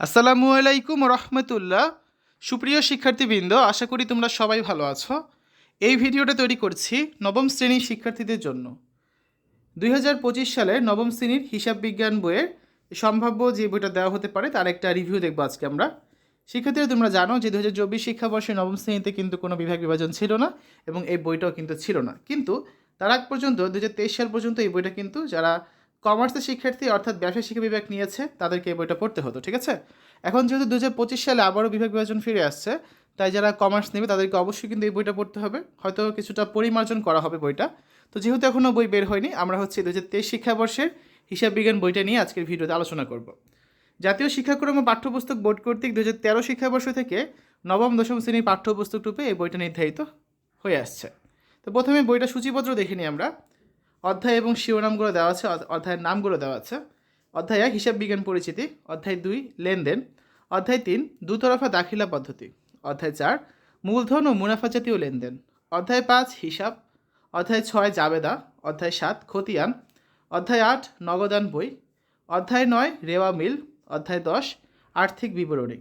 আসসালামু আলাইকুম রহমতুল্লাহ। সুপ্রিয় শিক্ষার্থীবৃন্দ, আশা করি তোমরা সবাই ভালো আছো। এই ভিডিওটা তৈরি করছি নবম শ্রেণির শিক্ষার্থীদের জন্য। দুই হাজার পঁচিশ সালে নবম শ্রেণির হিসাব বিজ্ঞান বইয়ের সম্ভাব্য যে বইটা দেওয়া হতে পারে, তার একটা রিভিউ দেখব আজকে আমরা। শিক্ষার্থীরা, তোমরা জানো যে দু হাজার চব্বিশ শিক্ষাবর্ষে নবম শ্রেণীতে কিন্তু কোনো বিভাগ বিভাজন ছিল না এবং এই বইটাও কিন্তু ছিল না। কিন্তু তার আগ পর্যন্ত, দুই হাজার তেইশ সাল পর্যন্ত এই বইটা কিন্তু যারা কমার্সের শিক্ষার্থী অর্থাৎ ব্যবসায় শিক্ষা বিভাগ নিয়েছে, তাদেরকে এই বইটা পড়তে হতো, ঠিক আছে? এখন যেহেতু দু হাজার পঁচিশ সালে আবারও বিভাগ বিভাজন ফিরে আসছে, তাই যারা কমার্স নেবে তাদেরকে অবশ্যই কিন্তু এই বইটা পড়তে হবে। হয়তো কিছুটা পরিমার্জন করা হবে বইটা। তো যেহেতু এখনও বই বের হয়নি, আমরা হচ্ছে দু হাজার তেইশ শিক্ষাবর্ষের হিসাব বিজ্ঞান বইটা নিয়ে আজকের ভিডিওতে আলোচনা করব। জাতীয় শিক্ষাক্রম ও পাঠ্যপুস্তক বোর্ড কর্তৃক দু হাজার তেরো শিক্ষাবর্ষ থেকে নবম, দশম শ্রেণির পাঠ্যপুস্তক রূপে এই বইটা নির্ধারিত হয়ে আসছে। তো প্রথমে বইটা সূচিপত্র দেখে নিই আমরা। অধ্যায় এবং শিরোনামগুলো দেওয়া আছে অধ- অধ্যায়ের নামগুলো দেওয়া আছে। অধ্যায় এক, হিসাব বিজ্ঞান পরিচিতি। অধ্যায় দুই, লেনদেন। অধ্যায় তিন, দুতরফা দাখিলা পদ্ধতি। অধ্যায় চার, মূলধন ও মুনাফা জাতীয় লেনদেন। অধ্যায় পাঁচ, হিসাব। অধ্যায় ছয়, জাবেদা। অধ্যায় সাত, খতিয়ান। অধ্যায় আট, নগদান বই। অধ্যায় নয়, রেওয়া মিল। অধ্যায় দশ, আর্থিক বিবরণী।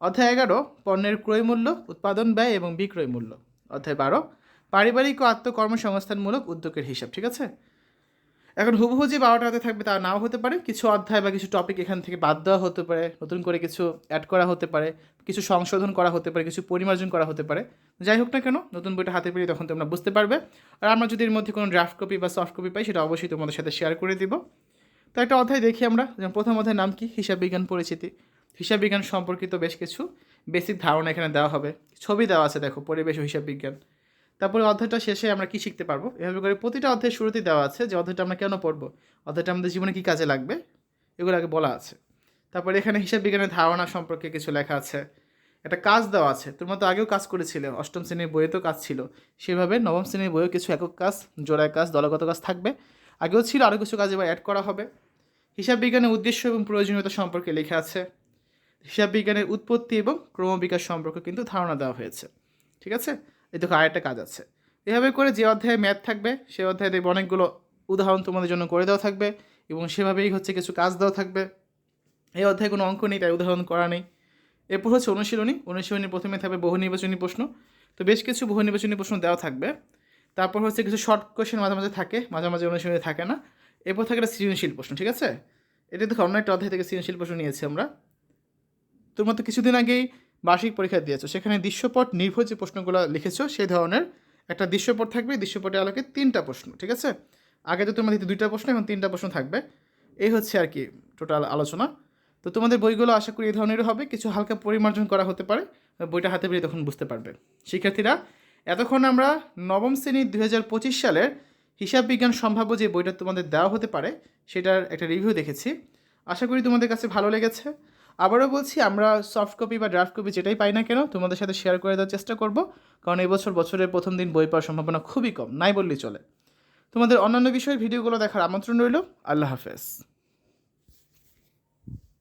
অধ্যায় এগারো, পণ্যের ক্রয় মূল্য উৎপাদন ব্যয় এবং বিক্রয় মূল্য। অধ্যায় বারো পারিবারিক ও আত্মকর্মসংস্থানমূলক উদ্যোগের হিসাব, ঠিক আছে? এখন হুবহু যে বারোটা হাতে থাকবে তা নাও হতে পারে। কিছু অধ্যায় বা কিছু টপিক এখান থেকে বাদ দেওয়া হতে পারে, নতুন করে কিছু অ্যাড করা হতে পারে, কিছু সংশোধন করা হতে পারে, কিছু পরিমার্জন করা হতে পারে। যাই হোক না কেন, নতুন বইটা হাতে পেলে তখন তোমরা বুঝতে পারবে। আর আমরা যদি এর মধ্যে কোনো ড্রাফট কপি বা সফট কপি পাই, সেটা অবশ্যই তোমাদের সাথে শেয়ার করে দিব। তো একটা অধ্যায় দেখি আমরা, যেমন প্রথম অধ্যায়ের নাম কি? হিসাব বিজ্ঞান পরিচিতি। হিসাব বিজ্ঞান সম্পর্কিত বেশ কিছু বেসিক ধারণা এখানে দেওয়া হবে। ছবি দেওয়া আছে, দেখো, পরিবেশ ও হিসাব বিজ্ঞান। তারপরে অধ্যায়টা শেষে আমরা কি শিখতে পারব? এভাবে করে প্রতিটা অধ্যায়ের শুরুতেই দেওয়া আছে যে অধ্যায়টা আমরা কেন পড়ব? অধ্যায়টা আমাদের জীবনে কী কাজে লাগবে? এগুলো আগে বলা আছে। তারপরে এখানে হিসাব বিজ্ঞানের ধারণা সম্পর্কে কিছু লেখা আছে। একটা কাজ দেওয়া আছে। তোমরা তো আগেও কাজ করেছিলে। অষ্টম শ্রেণির বইয়ে তো কাজ ছিল। সেভাবে নবম শ্রেণির বইয়েও কিছু একক কাজ, জোড়ায় কাজ, দলগত কাজ থাকবে। আগেও ছিল, আরও কিছু কাজ এবার অ্যাড করা হবে। হিসাব বিজ্ঞানের উদ্দেশ্য এবং প্রয়োজনীয়তা সম্পর্কে লেখা আছে। হিসাব বিজ্ঞানের উৎপত্তি এবং ক্রমবিকাশ সম্পর্কে কিন্তু ধারণা দেওয়া হয়েছে। ঠিক আছে? এই দেখো আরেকটা কাজ আছে। এভাবে করে যে অধ্যায়ে ম্যাথ থাকবে সেই অধ্যায়ে দেখবে অনেকগুলো উদাহরণ তোমাদের জন্য করে দেওয়া থাকবে এবং সেভাবেই হচ্ছে কিছু কাজ দেওয়া থাকবে। এই অধ্যায়ে কোনো অঙ্ক নেই, তাই উদাহরণ করা নেই। এরপর হচ্ছে অনুশীলনী। অনুশীলনী প্রথমে থাকবে বহু নির্বাচনী প্রশ্ন। তো বেশ কিছু বহু নির্বাচনী প্রশ্ন দেওয়া থাকবে। তারপর হচ্ছে কিছু শর্ট কোয়েশ্চেন মাঝে মাঝে থাকে, মাঝে মাঝে অনুশীলনী থাকে না। এরপর থাকে একটা সৃজনশীল প্রশ্ন, ঠিক আছে? এটা দেখো অন্য একটা অধ্যায় থেকে সৃজনশীল প্রশ্ন নিয়েছি আমরা। তোমরা তো কিছুদিন আগেই বার্ষিক পরীক্ষা দিয়েছ। সেখানে দৃশ্যপট নির্ভর যে প্রশ্নগুলো লিখেছো, সেই ধরনের একটা দৃশ্যপট থাকবে। দৃশ্যপটে আলোকে তিনটা প্রশ্ন, ঠিক আছে? আগে তো তোমাদের দুইটা প্রশ্ন এখন তিনটা প্রশ্ন থাকবে। এই হচ্ছে আর কি টোটাল আলোচনা। তো তোমাদের বইগুলো আশা করি এই ধরনেরও হবে। কিছু হালকা পরিমার্জন করা হতে পারে। বইটা হাতে পেলে তখন বুঝতে পারবে। শিক্ষার্থীরা, এতক্ষণ আমরা নবম শ্রেণির দু হাজার পঁচিশ সালের হিসাব বিজ্ঞান সম্ভাব্য যে বইটা তোমাদের দেওয়া হতে পারে, সেটার একটা রিভিউ দেখেছি। আশা করি তোমাদের কাছে ভালো লেগেছে। আবারও বলছি, আমরা সফট কপি বা ড্রাফট কপি যেটাই পাই না কেন, তোমাদের সাথে শেয়ার করে দেওয়ার চেষ্টা করব, কারণ এবছর বছর বছরের প্রথম দিন বই পাওয়ার সম্ভাবনা খুবই কম, নাই বললেই চলে। তোমাদের অন্যান্য বিষয়ের ভিডিওগুলো দেখার আমন্ত্রণ রইল, আল্লাহ হাফেজ।